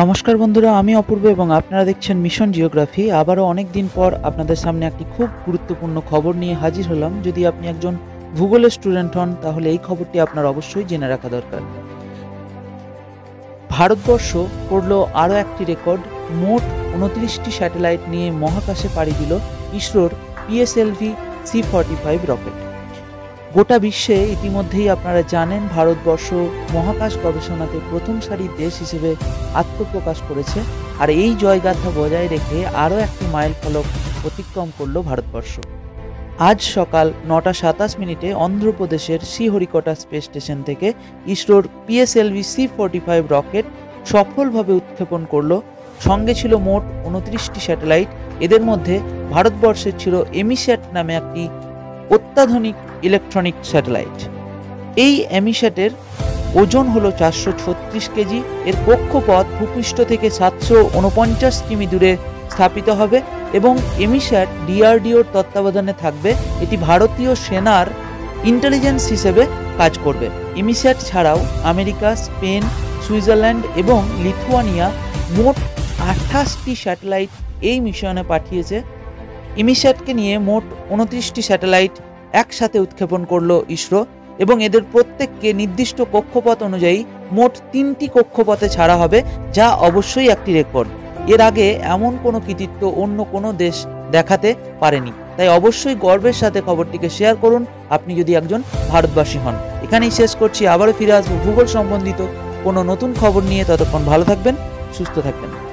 নমস্কার বন্ধুরা, আমি অপূর্ব এবং আপনারা দেখছেন মিশন জিওগ্রাফি আবারও অনেক দিন পর আপনাদের সামনে একটি খুব গুরুত্বপূর্ণ খবর নিয়ে হাজির হলাম। যদি আপনি একজন ভূগোলের স্টুডেন্ট হন, তাহলে এই খবরটি আপনার অবশ্যই জেনে রাখা দরকার। ভারতবর্ষ করল আরও একটি রেকর্ড মোট উনত্রিশটি স্যাটেলাইট নিয়ে মহাকাশে পাড়ি দিল ইসরোর PSLV C forty five rocket গোটা বিশ্বে ইতিমধ্যেই আপনারা জানেন, ভারতবর্ষ মহাকাশ গবেষণাতে প্রথম সারির দেশ হিসেবে আত্মপ্রকাশ করেছে। আর এই জয়গাথা বজায় রেখে আরও একটি মাইল ফলক অতিক্রম করল ভারতবর্ষ। আজ সকাল নটা সাতাশ মিনিটে অন্ধ্রপ্রদেশের শ্রীহরিকোটা স্পেস স্টেশন থেকে ইসরোর PSLV C forty five rocket সফলভাবে উৎক্ষেপণ করল। সঙ্গে ছিল মোট উনত্রিশটি স্যাটেলাইট। এদের মধ্যে ভারতবর্ষের ছিল এমিস্যাট নামে একটি অত্যাধুনিক ইলেকট্রনিক স্যাটেলাইট এই এমিস্যাটের ওজন হলো চারশো ছত্রিশ কেজি, এর কক্ষপথ ভূপৃষ্ঠ থেকে সাতশো উনপঞ্চাশ কিমি দূরে স্থাপিত হবে এবং এমিস্যাট ডিআরডিওর তত্ত্বাবধানে থাকবে। এটি ভারতীয় সেনার ইন্টেলিজেন্স হিসেবে কাজ করবে। এমিস্যাট ছাড়াও আমেরিকা, স্পেন, সুইজারল্যান্ড এবং লিথুয়ানিয়া মোট আঠাশটি স্যাটেলাইট এই মিশনে পাঠিয়েছে। ইমিস্যাটকে নিয়ে মোট উনত্রিশটি স্যাটেলাইট একসাথে উৎক্ষেপণ করল ইসরো এবং এদের প্রত্যেককে নির্দিষ্ট কক্ষপথ অনুযায়ী মোট তিনটি কক্ষপথে ছাড়া হবে, যা অবশ্যই একটি রেকর্ড। এর আগে এমন কোনো কৃতিত্ব অন্য কোনো দেশ দেখাতে পারেনি। তাই অবশ্যই গর্বের সাথে খবরটিকে শেয়ার করুন। আপনি যদি একজন ভারতবাসী হন। এখানেই শেষ করছি। আবারও ফিরে আসব ভূগোল সম্বন্ধিত কোনো নতুন খবর নিয়ে। ততক্ষণ ভালো থাকবেন, সুস্থ থাকবেন।